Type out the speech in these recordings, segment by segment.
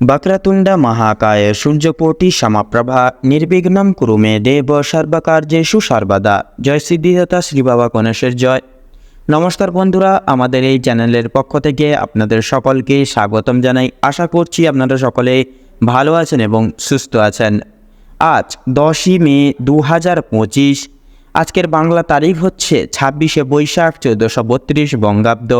వక్రతుండ মহাকায় সূর্যকোটি সমাপ্রভা নির্বিঘ্নম কুরু মে দেব সর্বকার্যেষু সর্বদা জয় সিদ্ধিদাতা শ্রী বাবা গণেশের জয়। নমস্কার বন্ধুরা, আমাদের এই চ্যানেলের পক্ষ থেকে আপনাদের সকলকে স্বাগতম জানাই। আশা করছি আপনারা সকলে ভালো আছেন এবং সুস্থ আছেন। আজ দশই মে দু হাজার পঁচিশ, আজকের বাংলা তারিখ হচ্ছে ছাব্বিশে বৈশাখ চোদ্দোশো বত্রিশ বঙ্গাব্দ।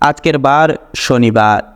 আজকের বার শনিবার।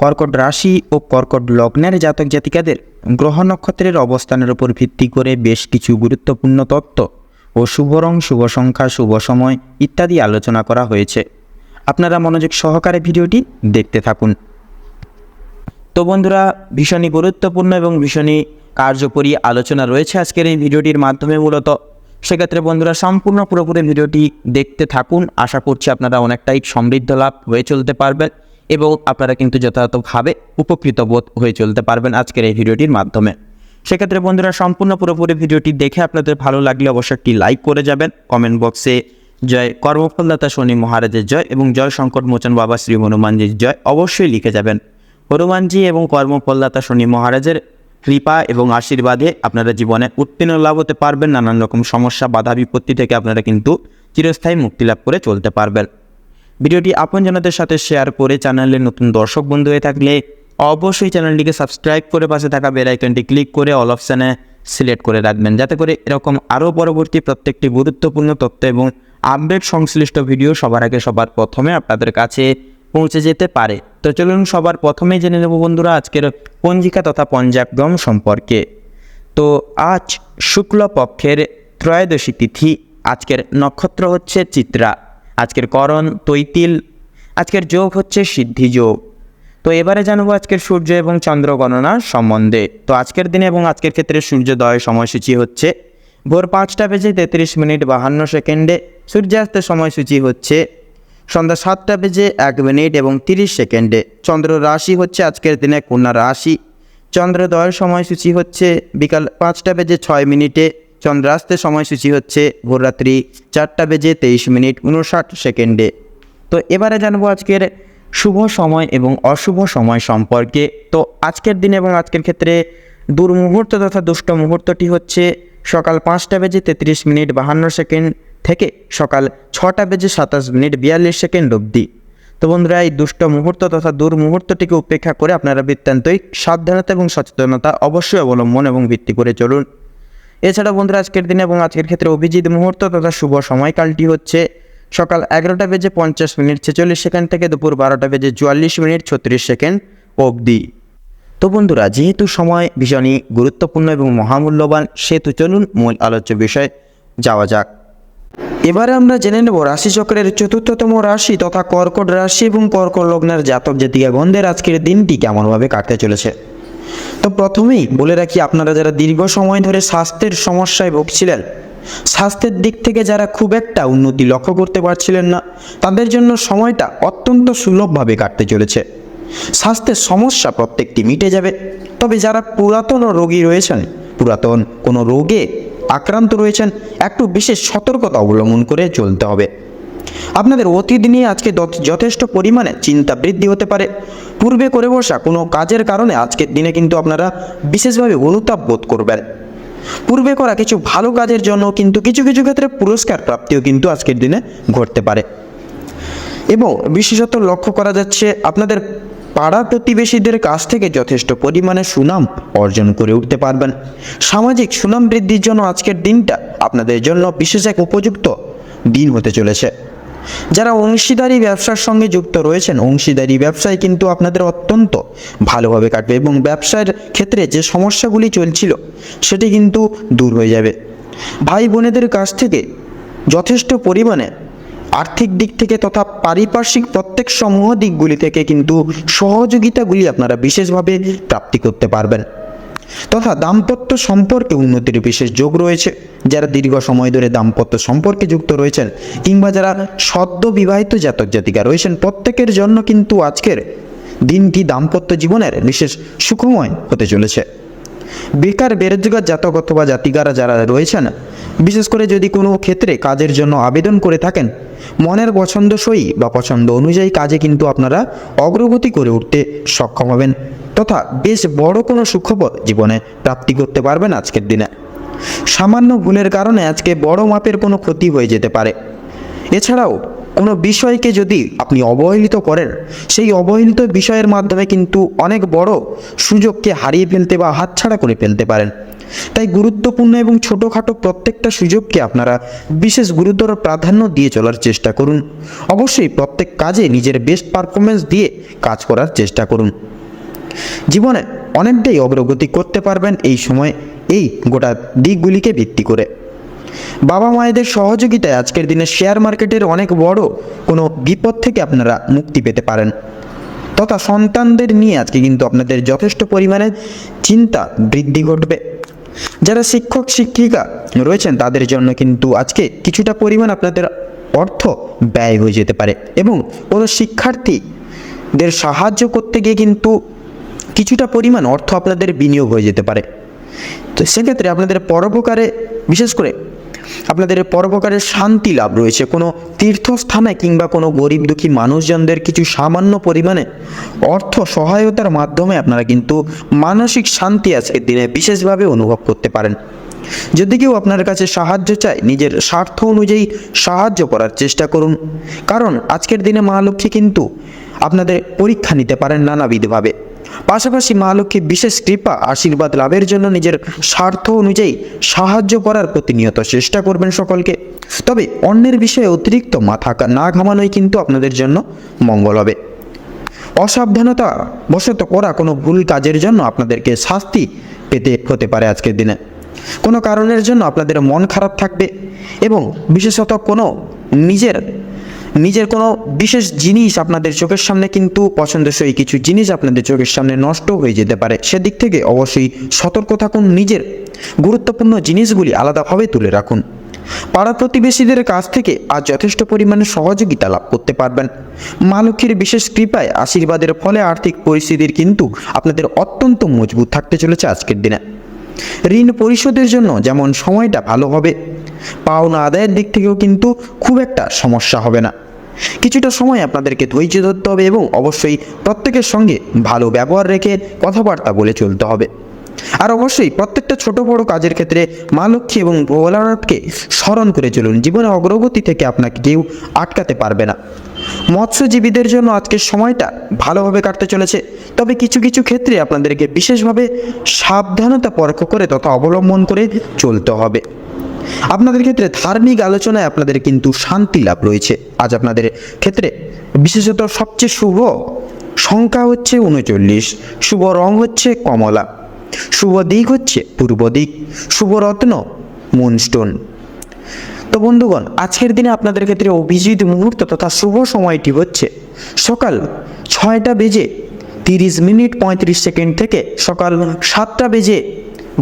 কর্কট রাশি ও কর্কট লগ্নের জাতক জাতিকাদের গ্রহ নক্ষত্রের অবস্থানের উপর ভিত্তি করে বেশ কিছু গুরুত্বপূর্ণ তত্ত্ব ও শুভ রং, শুভ সংখ্যা, শুভ সময় ইত্যাদি আলোচনা করা হয়েছে। আপনারা মনোযোগ সহকারে ভিডিওটি দেখতে থাকুন। তো বন্ধুরা, ভীষণই গুরুত্বপূর্ণ এবং ভীষণই কার্যকরী আলোচনা রয়েছে আজকের এই ভিডিওটির মাধ্যমে মূলত। সেক্ষেত্রে বন্ধুরা, সম্পূর্ণ পুরোপুরি ভিডিওটি দেখতে থাকুন। আশা করছি আপনারা অনেকটাই সমৃদ্ধ লাভ হয়ে চলতে পারবেন। এবং আপনারা কিন্তু যথাযথভাবে উপকৃত বোধ হয়ে চলতে পারবেন আজকের এই ভিডিওটির মাধ্যমে। সেক্ষেত্রে বন্ধুরা, সম্পূর্ণ পুরোপুরি ভিডিওটি দেখে আপনাদের ভালো লাগলে অবশ্যই একটি লাইক করে যাবেন। কমেন্ট বক্সে জয় কর্মফলদাতা শনি মহারাজের জয় এবং জয় সংকট মোচন বাবা শ্রী হনুমানজির জয় অবশ্যই লিখে যাবেন। হনুমানজি এবং কর্মফলদাতা শনি মহারাজের কৃপা এবং আশীর্বাদে আপনারা জীবনে উত্তীর্ণ লাভ হতে পারবেন। নানান রকম সমস্যা, বাধা, বিপত্তি থেকে আপনারা কিন্তু চিরস্থায়ী মুক্তি লাভ করে চলতে পারবেন। ভিডিওটি আপনজনদের সাথে শেয়ার করে চ্যানেলে নতুন দর্শক বন্ধু হয়ে থাকলে অবশ্যই চ্যানেলটিকে সাবস্ক্রাইব করে পাশে থাকা বেল আইকনটি ক্লিক করে অল অপশানে সিলেক্ট করে রাখবেন, যাতে করে এরকম আরও পরবর্তী প্রত্যেকটি গুরুত্বপূর্ণ তথ্য এবং আপডেট সংশ্লিষ্ট ভিডিও সবার আগে সবার প্রথমে আপনাদের কাছে পৌঁছে যেতে পারে। তো চলুন সবার প্রথমে জেনে নেব বন্ধুরা আজকের পঞ্জিকা তথা পঞ্জাগম সম্পর্কে। তো আজ শুক্লপক্ষের ত্রয়োদশী তিথি, আজকের নক্ষত্র হচ্ছে চিত্রা। আজকের করণ তৈতিল, আজকের যোগ হচ্ছে সিদ্ধি যোগ। তো এবারে জানব আজকের সূর্য এবং চন্দ্র গণনা সম্বন্ধে। তো আজকের দিনে এবং আজকের ক্ষেত্রে সূর্যোদয় সময়সূচি হচ্ছে ভোর পাঁচটা বেজে তেত্রিশ মিনিট বাহান্ন সেকেন্ডে। সূর্যাস্তের সময়সূচি হচ্ছে সন্ধ্যা সাতটা বেজে এক মিনিট এবং তিরিশ সেকেন্ডে। চন্দ্র রাশি হচ্ছে আজকের দিনে কন্যা রাশি। চন্দ্রোদয়ের সময়সূচি হচ্ছে বিকাল পাঁচটা বেজে ছয় মিনিটে। চন্দ্রাস্তের সময়সূচি হচ্ছে ভোররাত্রি চারটা বেজে তেইশ মিনিট উনষাট সেকেন্ডে। তো এবারে জানব আজকের শুভ সময় এবং অশুভ সময় সম্পর্কে। তো আজকের দিন এবং আজকের ক্ষেত্রে দুর্মুহূর্ত তথা দুষ্ট মুহূর্তটি হচ্ছে সকাল পাঁচটা বেজে তেত্রিশ মিনিট বাহান্ন সেকেন্ড থেকে সকাল ছটা বেজে সাতাশ মিনিট বিয়াল্লিশ সেকেন্ড অবধি। তো বন্ধুরা, এই দুষ্ট মুহূর্ত তথা দূর মুহূর্তটিকে উপেক্ষা করে আপনারা বৃত্তান্তই সাবধানতা এবং সচেতনতা অবশ্যই অবলম্বন এবং ভিত্তি করে চলুন। এছাড়া বন্ধুরা, আজকের দিনে এবং আজকের ক্ষেত্রে অভিজিৎ মুহূর্ত তথা শুভ সময়কালটি হচ্ছে সকাল এগারোটা বেজে পঞ্চাশ মিনিট ছেচল্লিশ সেকেন্ড থেকে দুপুর বারোটা বেজে চুয়াল্লিশ মিনিট ছত্রিশ সেকেন্ড অবধি। তো বন্ধুরা, যেহেতু সময় ভীষণই গুরুত্বপূর্ণ এবং মহামূল্যবান, সেহেতু চলুন মূল আলোচ্য বিষয় যাওয়া যাক। এবারে আমরা জেনে নেব রাশিচক্রের চতুর্থতম রাশি তথা কর্কট রাশি এবং কর্কট লগ্নের জাতক জাতিকা গন্ধের আজকের দিনটি কেমনভাবে কাটতে চলেছে। তো প্রথমেই বলে রাখি, আপনারা যারা দীর্ঘ সময় ধরে স্বাস্থ্যের সমস্যায় ভুগছিলেন, স্বাস্থ্যের দিক থেকে যারা খুব একটা উন্নতি লক্ষ্য করতে পারছিলেন না, তাদের জন্য সময়টা অত্যন্ত সুলভভাবে কাটতে চলেছে। স্বাস্থ্যের সমস্যা প্রত্যেকটি মিটে যাবে। তবে যারা পুরাতন রোগী রয়েছেন, পুরাতন কোনো রোগে আক্রান্ত রয়েছেন, একটু বিশেষ সতর্কতা অবলম্বন করে চলতে হবে। আপনাদের অতীত নিয়ে আজকে যথেষ্ট পরিমাণে চিন্তা বৃদ্ধি হতে পারে। পূর্বে করে বসা কোনো কাজের কারণে আজকের দিনে কিন্তু আপনারা বিশেষভাবে অনুতাপ বোধ করবেন। পূর্বে করা কিছু ভালো কাজের জন্য কিন্তু কিছু কিছু ক্ষেত্রে পুরস্কার প্রাপ্তিও কিন্তু আজকের দিনে ঘটতে পারে। এবং বিশেষত লক্ষ্য করা যাচ্ছে আপনাদের পাড়া প্রতিবেশীদের কাছ থেকে যথেষ্ট পরিমাণে সুনাম অর্জন করে উঠতে পারবেন। সামাজিক সুনাম বৃদ্ধির জন্য আজকের দিনটা আপনাদের জন্য বিশেষ এক উপযুক্ত দিন হতে চলেছে। যারা অংশীদারি ব্যবসার সঙ্গে যুক্ত রয়েছেন, অংশীদারি ব্যবসায় কিন্তু আপনাদের অত্যন্ত ভালোভাবে কাটবে এবং ব্যবসার ক্ষেত্রে যে সমস্যাগুলি চলছিল, সেটি কিন্তু দূর হয়ে যাবে। ভাই বোনেদের কাছ থেকে যথেষ্ট পরিমাণে আর্থিক দিক থেকে তথা পারিপার্শ্বিক প্রত্যেক সমূহ দিকগুলি থেকে কিন্তু সহযোগিতাগুলি আপনারা বিশেষভাবে প্রাপ্তি করতে পারবেন। তথা দাম্পত্য সম্পর্কে উন্নতির বিশেষ যোগ রয়েছে। যারা দীর্ঘ সময় ধরে দাম্পত্য সম্পর্কে যুক্ত রয়েছেন কিংবা যারা সদ্য বিবাহিত জাতক জাতিকা রয়েছেন, প্রত্যেকের জন্য কিন্তু আজকের দিনটি দাম্পত্য জীবনের বিশেষ সুখময় হতে চলেছে। বেকার, বেরোজগার জাতক অথবা জাতিকারা যারা রয়েছেন, বিশেষ করে যদি কোনো ক্ষেত্রে কাজের জন্য আবেদন করে থাকেন, মনের পছন্দসই বা পছন্দ অনুযায়ী কাজে কিন্তু আপনারা অগ্রগতি করে উঠতে সক্ষম হবেন। তথা বেশ বড় কোনো সুখবর জীবনে প্রাপ্তি করতে পারবেন আজকের দিনে। সামান্য ভুলের কারণে আজকে বড় মাপের কোনো ক্ষতি হয়ে যেতে পারে। এছাড়াও কোনো বিষয়কে যদি আপনি অবহেলিত করেন, সেই অবহেলিত বিষয়ের মাধ্যমে কিন্তু অনেক বড় সুযোগকে হারিয়ে ফেলতে বা হাতছাড়া করে ফেলতে পারেন। তাই গুরুত্বপূর্ণ এবং ছোটোখাটো প্রত্যেকটা সুযোগকে আপনারা বিশেষ গুরুতর প্রাধান্য দিয়ে চলার চেষ্টা করুন। অবশ্যই প্রত্যেক কাজে নিজের বেস্ট পারফরমেন্স দিয়ে কাজ করার চেষ্টা করুন। জীবনে অনেকটাই অগ্রগতি করতে পারবেন এই সময় এই গোটা দিকগুলিকে ভিত্তি করে। বাবা মায়েদের সহযোগিতায় আজকের দিনে শেয়ার মার্কেটের অনেক বড় কোনো বিপদ থেকে আপনারা মুক্তি পেতে পারেন। তথা সন্তানদের নিয়ে আজকে কিন্তু আপনাদের যথেষ্ট পরিমাণে চিন্তা বৃদ্ধি ঘটবে। যারা শিক্ষক, শিক্ষিকা রয়েছেন, তাদের জন্য কিন্তু আজকে কিছুটা পরিমাণ আপনাদের অর্থ ব্যয় হয়ে যেতে পারে এবং কোনো শিক্ষার্থীদের সাহায্য করতে গিয়ে কিন্তু কিছুটা পরিমাণ অর্থ আপনাদের বিনিয়োগ হয়ে যেতে পারে। তো সেক্ষেত্রে আপনাদের পরোপকারে, বিশেষ করে আপনাদের পরোপকারের শান্তি লাভ রয়েছে। কোনো তীর্থস্থানে কিংবা কোনো গরিব দুঃখী মানুষজনদের কিছু সামান্য পরিমাণে অর্থ সহায়তার মাধ্যমে আপনারা কিন্তু মানসিক শান্তি আজকের দিনে বিশেষভাবে অনুভব করতে পারেন। যদি কেউ আপনার কাছে সাহায্য চায়, নিজের স্বার্থ অনুযায়ী সাহায্য করার চেষ্টা করুন। কারণ আজকের দিনে মা লক্ষ্মী কিন্তু আপনাদের পরীক্ষা নিতে পারেন নানাবিধভাবে। পাশাপাশি মা লক্ষ্মী বিশেষ কৃপা, আশীর্বাদ লাভের জন্য নিজের স্বার্থ অনুযায়ী সাহায্য করার প্রতিনিয়ত চেষ্টা করবেন সকলকে। তবে অন্যের বিষয়ে অতিরিক্ত মাথা না ঘামানোই কিন্তু আপনাদের জন্য মঙ্গল হবে। অসাবধানতা বশত করা কোনো ভুল কাজের জন্য আপনাদেরকে শাস্তি পেতে হতে পারে আজকের দিনে। কোনো কারণের জন্য আপনাদের মন খারাপ থাকবে এবং বিশেষত কোনো নিজের নিজের কোনো বিশেষ জিনিস আপনাদের চোখের সামনে কিন্তু পছন্দসই কিছু জিনিস আপনাদের চোখের সামনে নষ্ট হয়ে যেতে পারে। সেদিক থেকে অবশ্যই সতর্ক থাকুন, নিজের গুরুত্বপূর্ণ জিনিসগুলি আলাদাভাবে তুলে রাখুন। পাড়া প্রতিবেশীদের কাছ থেকে আজ যথেষ্ট পরিমাণে সহযোগিতা লাভ করতে পারবেন। মা লক্ষ্মীর বিশেষ কৃপায় আশীর্বাদের ফলে আর্থিক পরিস্থিতির কিন্তু আপনাদের অত্যন্ত মজবুত থাকতে চলেছে আজকের দিনে। ঋণ পরিশোধের জন্য যেমন সময়টা ভালো হবে পাওনা আদায়ের দিক থেকেও কিন্তু খুব একটা সমস্যা হবে না। কিছুটা সময় আপনাদেরকে ধৈর্য ধরতে হবে এবং অবশ্যই প্রত্যেকের সঙ্গে ভালো ব্যবহার রেখে কথাবার্তা বলে চলতে হবে। আর অবশ্যই প্রত্যেকটা ছোট বড় কাজের ক্ষেত্রে মা লক্ষ্মী এবং ভোলানাথকে স্মরণ করে চলুন, জীবনে অগ্রগতি থেকে আপনাকে কেউ আটকাতে পারবে না। মৎস্যজীবীদের জন্য আজকের সময়টা ভালোভাবে কাটতে চলেছে, তবে কিছু কিছু ক্ষেত্রে আপনাদেরকে বিশেষভাবে সাবধানতা পরখ করে তথা অবলম্বন করে চলতে হবে। আপনাদের ক্ষেত্রে ধার্মিক আলোচনায় আপনাদের কিন্তু শান্তি লাভ রয়েছে। আজ আপনাদের ক্ষেত্রে বিশেষত সবচেয়ে শুভ সংখ্যা হচ্ছে উনচল্লিশ শুভ রং হচ্ছে কমলা, শুভ দিক হচ্ছে পূর্ব দিক, শুভ রত্ন মুনস্টোন। তো বন্ধুগণ, আজকের দিনে আপনাদের ক্ষেত্রে অভিজিৎ মুহূর্ত তথা শুভ সময়টি হচ্ছে সকাল ছয়টা বেজে তিরিশ মিনিট পঁয়ত্রিশ সেকেন্ড থেকে সকাল সাতটা বেজে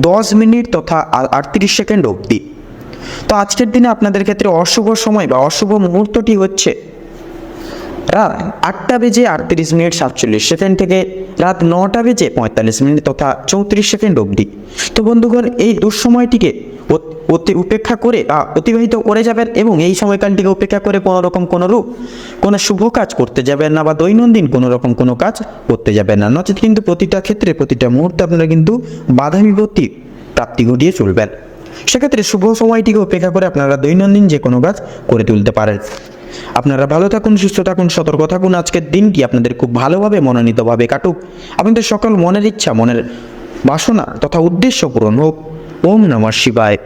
দশ মিনিট তথা আটত্রিশ সেকেন্ড অবধি। তো আজকের দিনে আপনাদের ক্ষেত্রে অশুভ সময় বা অশুভ মুহূর্তটি হচ্ছে রাত আটটা বেজে আটত্রিশ মিনিট সাতচল্লিশ সেকেন্ড থেকে রাত নটা বেজে পঁয়তাল্লিশ মিনিট তথা চৌত্রিশ সেকেন্ড অবধি। তো বন্ধুগণ, এই দুঃসময়টিকে অত- উপেক্ষা করে অতিবাহিত করে যাবেন এবং এই সময়কালটিকে উপেক্ষা করে কোনো রকম কোনো রূপ, কোনো শুভ কাজ করতে যাবেন না বা দৈনন্দিন কোনো রকম কোনো কাজ করতে যাবেন না। নচেত কিন্তু প্রতিটা ক্ষেত্রে, প্রতিটা মুহূর্তে আপনারা কিন্তু বাধা বিপত্তি প্রাপ্তি ঘটিয়ে চলবেন। সেক্ষেত্রে শুভ সময়টিকে উপেক্ষা করে আপনারা দৈনন্দিন যে কোনো কাজ করে তুলতে পারেন। আপনারা ভালো থাকুন, সুস্থ থাকুন, সতর্ক থাকুন। আজকের দিনটি আপনাদের খুব ভালোভাবে মনোনীতভাবে কাটুক। আপনাদের সকল মনের ইচ্ছা, মনের বাসনা তথা উদ্দেশ্য পূরণ হোক। ওম নমঃ শিবায়।